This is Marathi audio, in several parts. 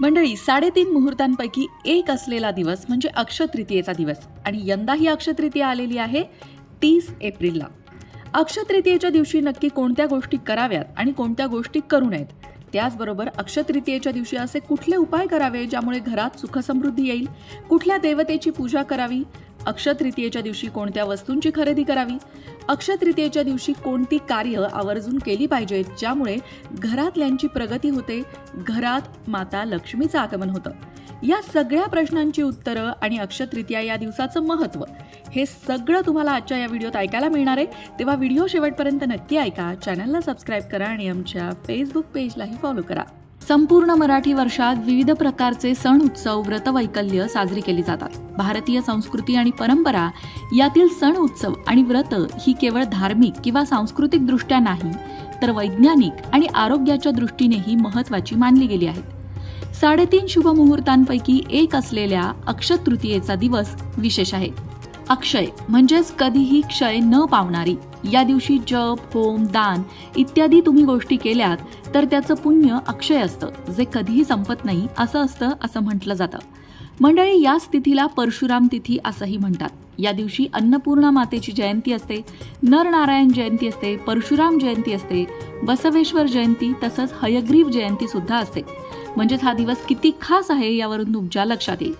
मंडळी साडेतीन मुहूर्तांपैकी एक असलेला दिवस म्हणजे अक्षतृतीयेचा दिवस आणि यंदा ही अक्षतृतीया आलेली आहे तीस एप्रिलला. अक्षतृतीयेच्या दिवशी नक्की कोणत्या गोष्टी कराव्यात आणि कोणत्या गोष्टी करू नयेत? त्याचबरोबर अक्षतृतीयेच्या दिवशी असे कुठले उपाय करावे ज्यामुळे घरात सुखसमृद्धी येईल? कुठल्या देवतेची पूजा करावी? अक्षतृतीयेच्या दिवशी कोणत्या वस्तूंची खरेदी करावी? अक्षतृतीयेच्या दिवशी कोणती कार्य आवर्जून केली पाहिजेत ज्यामुळे घरातल्यांची प्रगती होते घरात माता लक्ष्मीचं आगमन होतं. या सगळ्या प्रश्नांची उत्तरं आणि अक्षतृतीया या दिवसाचं महत्त्व हे सगळं तुम्हाला आजच्या या व्हिडिओत ऐकायला मिळणार आहे. तेव्हा व्हिडिओ शेवटपर्यंत नक्की ऐका. चॅनलला सबस्क्राईब करा आणि आमच्या फेसबुक पेजलाही फॉलो करा. संपूर्ण मराठी वर्षात विविध प्रकारचे सण उत्सव व्रतवैकल्य साजरी केली जातात. भारतीय संस्कृती आणि परंपरा यातील सण उत्सव आणि व्रत ही केवळ धार्मिक किंवा सांस्कृतिक दृष्ट्या नाही तर वैज्ञानिक आणि आरोग्याच्या दृष्टीनेही महत्वाची मानली गेली आहेत. साडेतीन शुभ मुहूर्तांपैकी एक असलेल्या अक्षतृतीयेचा दिवस विशेष आहे. अक्षय म्हणजेच कधीही क्षय न पावणारी या दिवशी जप होम दान इत्यादी तुम्ही गोष्टी केल्यात तर त्याचं पुण्य अक्षय असतं जे कधीही संपत नाही असं असतं असं म्हटलं जातं. मंडळी याच तिथीला परशुराम तिथी असंही म्हणतात. या दिवशी अन्नपूर्णा मातेची जयंती असते नरनारायण जयंती असते परशुराम जयंती असते बसवेश्वर जयंती तसंच हयग्रीव जयंती सुद्धा असते. म्हणजेच हा दिवस किती खास आहे यावरून तुमच्या लक्षात येईल.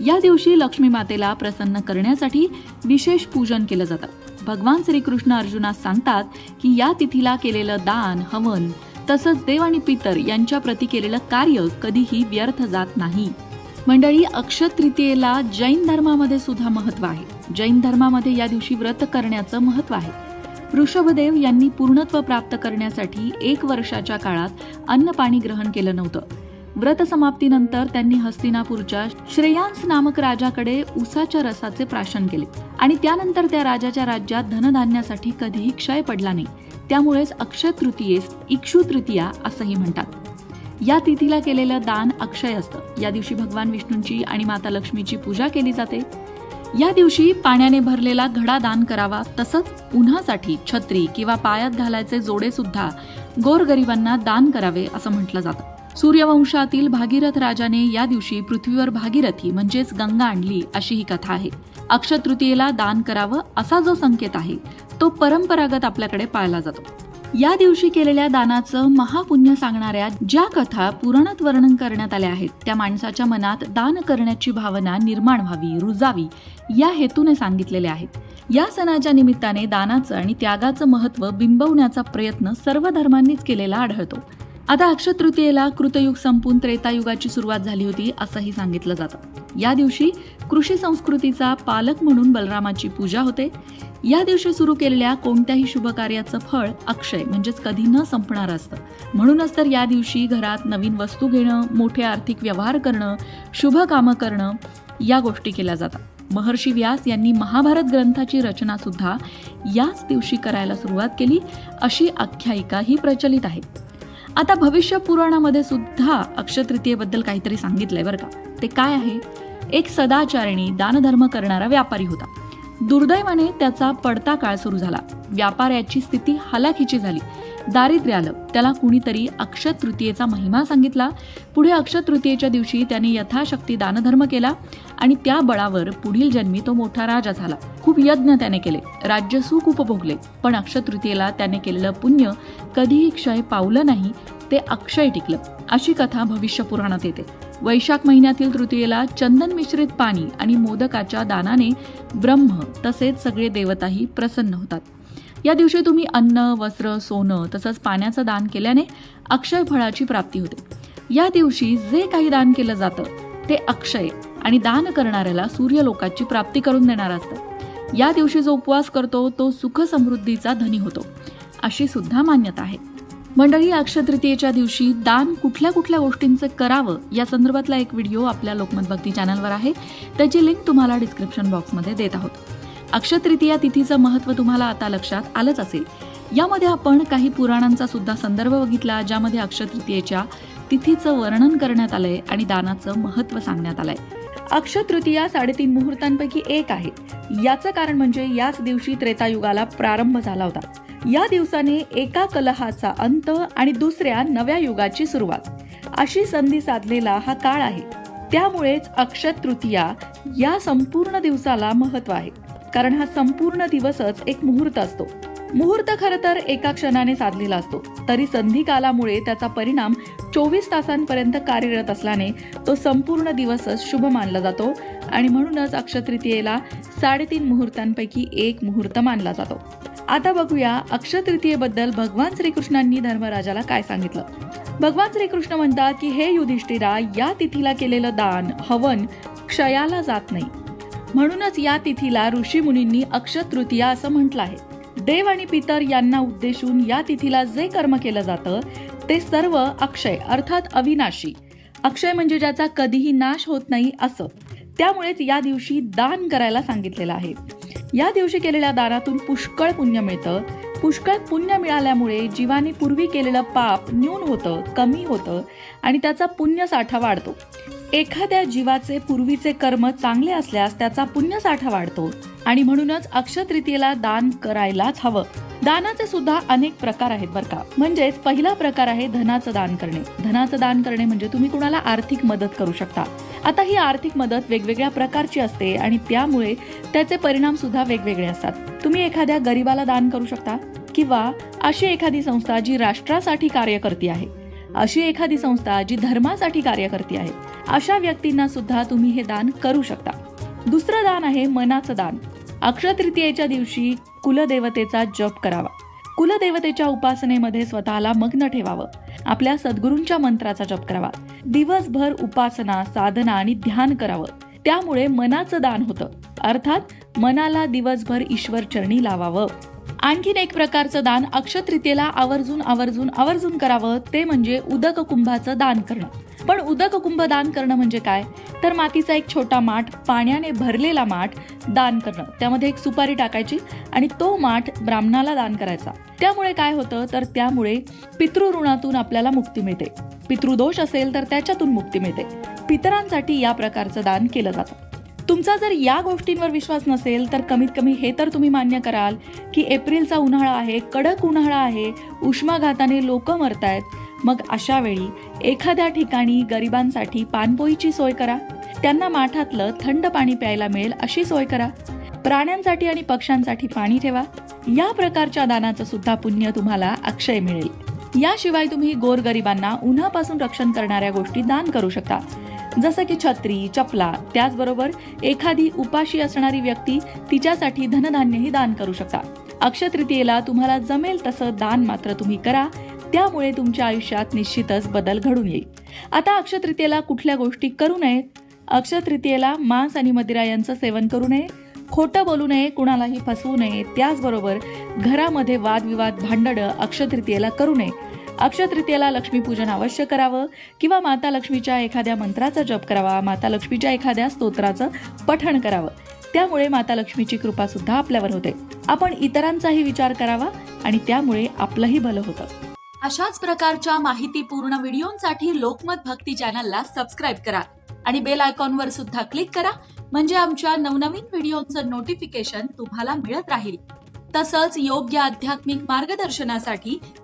या दिवशी लक्ष्मी मातेला प्रसन्न करण्यासाठी विशेष पूजन केलं जातं. भगवान श्रीकृष्ण अर्जुनास सांगतात की या तिथीला केलेलं दान हवन तसंच देव आणि पितर यांच्या प्रती केलेलं कार्य कधीही व्यर्थ जात नाही. मंडळी अक्षत तृतीयेला जैन धर्मामध्ये सुद्धा महत्त्व आहे. जैन धर्मामध्ये या दिवशी व्रत करण्याचं महत्त्व आहे. ऋषभदेव यांनी पूर्णत्व प्राप्त करण्यासाठी एक वर्षाच्या काळात अन्न पाणी ग्रहण केलं नव्हतं. व्रत समाप्तीनंतर त्यांनी हस्तिनापूरच्या श्रेयांस नामक राजाकडे उसाच्या रसाचे प्राशन केले. आणि त्यानंतर त्या राजाच्या राज्यात धनधान्यासाठी कधीही क्षय पडला नाही. त्यामुळेच अक्षय तृतीयेस इक्षु तृतीया असंही म्हणतात. या तिथीला केलेलं दान अक्षय असतं. या दिवशी भगवान विष्णूंची आणि माता लक्ष्मीची पूजा केली जाते. या दिवशी पाण्याने भरलेला घडा दान करावा. तसंच उन्हासाठी छत्री किंवा पायात घालायचे जोडे सुद्धा गोरगरिबांना दान करावे असं म्हटलं जातं. सूर्यवंशातील भागीरथ राजाने या दिवशी पृथ्वीवर भागीरथी म्हणजेच गंगा आणली अशी ही कथा आहे. अक्षय तृतीयेला दान करावं असा जो संकेत आहे तो परंपरागत आपल्याकडे पाळला जातो. या दिवशी केलेल्या दानाचं महापुण्य सांगणाऱ्या ज्या कथा पुराणात वर्णन करण्यात आल्या आहेत त्या माणसाच्या मनात दान करण्याची भावना निर्माण व्हावी रुजावी या हेतूने सांगितलेल्या आहेत. या सणाच्या निमित्ताने दानाचं आणि त्यागाचं महत्त्व बिंबवण्याचा प्रयत्न सर्व धर्मांनीच केलेला आढळतो. आता अक्षय तृतीयेला कृतयुग संपून त्रेतायुगाची सुरुवात झाली होती असंही सांगितलं जातं. या दिवशी कृषी संस्कृतीचा पालक म्हणून बलरामाची पूजा होते. या दिवशी सुरू केलेल्या कोणत्याही शुभ कार्याचं फळ अक्षय म्हणजेच कधी न संपणार असतं. म्हणूनच तर या दिवशी घरात नवीन वस्तू घेणं मोठे आर्थिक व्यवहार करणं शुभ कामं करणं या गोष्टी केल्या जातात. महर्षी व्यास यांनी महाभारत ग्रंथाची रचना सुद्धा याच दिवशी करायला सुरुवात केली अशी आख्यायिका ही प्रचलित आहे. आता भविष्य पुराणामध्ये सुद्धा अक्षतृतीयेबद्दल काहीतरी सांगितलंय बरं का. ते काय आहे? एक सदाचारिणी दानधर्म करणारा व्यापारी होता. दुर्दैवाने त्याचा पडता काळ सुरू झाला. व्यापाऱ्याची स्थिती हलाखीची झाली. दारिद्र्य आलं त्याला कुणीतरी अक्षय तृतीयेचा महिमा सांगितला. पुढे अक्षय तृतीयेच्या दिवशी त्याने यथाशक्ती दानधर्म केला आणि त्या बळावर पुढील जन्मी तो मोठा राजा झाला. खूप यज्ञ त्याने केले. राज्य सुख उपभोगले. पण अक्षय तृतीयेला त्याने केलेलं पुण्य कधीही क्षय पावलं नाही ते अक्षय टिकलं. अशी कथा भविष्य पुराणात येते. वैशाख महिन्यातील तृतीयेला चंदन मिश्रित पाणी आणि मोदकाच्या दानाने ब्रह्म तसेच सगळे देवताही प्रसन्न होतात. या दिवशी तुम्ही अन्न वस्त्र सोनं तसंच पाण्याचं दान केल्याने अक्षय फळाची प्राप्ती होते. या दिवशी जे काही दान केलं जातं ते अक्षय आणि दान करणाऱ्याला सूर्यलोकाची प्राप्ती करून देणार असतं. या दिवशी जो उपवास करतो तो सुख समृद्धीचा धनी होतो अशी सुद्धा मान्यता आहे. मंडळी अक्षतृतीयेच्या दिवशी दान कुठल्या कुठल्या गोष्टींचं करावं या संदर्भातला एक व्हिडिओ आपल्या लोकमत भक्ती चॅनलवर आहे. त्याची लिंक तुम्हाला डिस्क्रिप्शन बॉक्समध्ये देत आहोत. अक्षतृतीया तिथीचं महत्त्व तुम्हाला आता लक्षात आलंच असेल. यामध्ये आपण काही पुराणांचा सुद्धा संदर्भ बघितला ज्यामध्ये अक्षतृतीयेच्या तिथीचं वर्णन करण्यात आलंय आणि दानाचं महत्त्व सांगण्यात आलंय. अक्षय तृतीया साडेतीन मुहूर्तांपैकी एक आहे. याचं कारण म्हणजे याच दिवशी त्रेतायुगाला प्रारंभ झाला होता. या दिवसाने एका कलहाचा अंत आणि दुसऱ्या नव्या युगाची सुरुवात. अशी संधी साधलेला हा काळ आहे. त्यामुळेच अक्षतृतीया या संपूर्ण दिवसाला महत्त्व आहे. कारण हा संपूर्ण दिवसच एक मुहूर्त असतो. मुहूर्त खरं तर एका क्षणाने साधलेला असतो. तरी संधी कालामुळे त्याचा परिणाम चोवीस तासांपर्यंत कार्यरत असल्याने तो संपूर्ण दिवसच शुभ मानला जातो आणि म्हणूनच अक्षतृतीयेला साडेतीन मुहूर्तांपैकी एक मुहूर्त मानला जातो. आता बघूया अक्षतृतीयेबद्दल भगवान श्रीकृष्णांनी धर्मराजाला काय सांगितलं? भगवान श्रीकृष्ण म्हणतात की हे युधिष्ठिरा या तिथीला केलेलं दान हवन क्षयाला जात नाही. म्हणूनच या तिथीला ऋषी मुनींनी तृतीया असं म्हटलं आहे. देव आणि पितर यांना उद्देशून या तिथीला जे कर्म केलं जातं ते सर्व अक्षय अर्थात अविनाशी. अक्षय म्हणजे ज्याचा कधीही नाश होत नाही असं. त्यामुळेच या दिवशी दान करायला सांगितलेलं आहे. या दिवशी केलेल्या दानातून पुष्कळ पुण्य मिळतं. पुष्कळ पुण्य मिळाल्यामुळे जीवाने पूर्वी केलेलं पाप न्यून होतं कमी होतं आणि त्याचा पुण्य साठा वाढतो. एखाद्या जीवाचे पूर्वीचे कर्म चांगले असल्यास त्याचा पुण्यसाठा वाढतो. आणि म्हणूनच अक्षतृतीयेला दान करायलाच हवं. दानाचे सुद्धा अनेक प्रकार आहेत बरं का. म्हणजेच पहिला प्रकार आहे धनाचं दान करणे. धनाचं दान करणे म्हणजे तुम्ही कुणाला आर्थिक मदत करू शकता. आता ही आर्थिक मदत वेगवेगळ्या प्रकारची असते आणि त्यामुळे त्याचे परिणाम सुद्धा वेगवेगळे असतात. तुम्ही एखाद्या गरीबाला दान करू शकता किंवा अशी एखादी संस्था जी राष्ट्रासाठी कार्य करते आहे. अशी एखादी संस्था जी धर्मासाठी कार्य करते आहे अशा व्यक्तींना सुद्धा तुम्ही हे दान करू शकता. दुसरं दान आहे मनाचं दान. अक्षतृतीयेच्या दिवशी कुलदेवतेचा जप करावा. कुलदेवतेच्या उपासनेमध्ये स्वतःला मग्न ठेवावं. आपल्या सद्गुरूंच्या मंत्राचा जप करावा. दिवसभर उपासना साधना आणि ध्यान करावं. त्यामुळे मनाचं दान होतं. अर्थात मनाला दिवसभर ईश्वर चरणी लावावं. आणखीन एक प्रकारचं दान अक्षतृतीयेला आवर्जून आवर्जून आवर्जून करावं ते म्हणजे उदक कुंभाचं दान करणं. पण उदक कुंभ दान करणं म्हणजे काय? तर मातीचा एक छोटा माठ पाण्याने भरलेला माठ दान करणं. त्यामध्ये एक सुपारी टाकायची आणि तो माठ ब्राह्मणाला दान करायचा. त्यामुळे काय होतं? तर त्यामुळे पितृऋणातून आपल्याला मुक्ती मिळते. पितृदोष असेल तर त्याच्यातून मुक्ती मिळते. पितरांसाठी या प्रकारचं दान केलं जातं. तुमचा जर या गोष्टींवर विश्वास नसेल तर कमीत कमी हे तर तुम्ही मान्य कराल की एप्रिलचा उन्हाळा आहे कडक उन्हाळा आहे उष्माघाताने लोक मरतायत. मग अशा वेळी एखाद्या ठिकाणी गरिबांसाठी पानपोईची सोय करा. त्यांना माठातलं थंड पाणी प्यायला मिळेल अशी सोय करा. प्राण्यांसाठी आणि पक्ष्यांसाठी पाणी ठेवा. या प्रकारच्या दानाचं सुद्धा पुण्य तुम्हाला अक्षय मिळेल. याशिवाय तुम्ही गोरगरिबांना उन्हापासून रक्षण करणाऱ्या गोष्टी दान करू शकता. जसं की छत्री चपला त्याचबरोबर एखादी उपाशी असणारी व्यक्ती तिच्यासाठी धनधान्यही दान करू शकता अक्षतृतीयेला तुम्हाला जमेल तसं दान मात्र तुम्ही करा त्यामुळे तुमच्या आयुष्यात निश्चितच बदल घडून येईल. आता अक्षतृतीयेला कुठल्या गोष्टी करू नयेत? अक्षतृतीयेला मांस आणि मदिरा यांचं सेवन करू नये खोटं बोलू नये कुणालाही फसवू नये त्याचबरोबर घरामध्ये वादविवाद भांडणं अक्षतृतीयेला करू नये. अक्षतृतीयेला लक्ष्मीपूजन अवश्य करावं किंवा माता लक्ष्मीच्या एखाद्या मंत्राचा जप करावा माता लक्ष्मीच्या एखाद्या स्तोत्राचं पठण करावं. त्यामुळे माता लक्ष्मीची कृपा सुद्धा आपल्यावर होते. आपण इतरांचाही विचार करावा आणि त्यामुळे आपलंही भलं होतं. अशाच प्रकारच्या माहितीपूर्ण व्हिडिओंसाठी लोकमत भक्ती चॅनलला सबस्क्राईब करा आणि बेल आयकॉनवर सुद्धा क्लिक करा म्हणजे आमच्या नवनवीन व्हिडिओचं नोटिफिकेशन तुम्हाला मिळत राहील. तसंच योग्य आध्यात्मिक मार्गदर्शनासाठी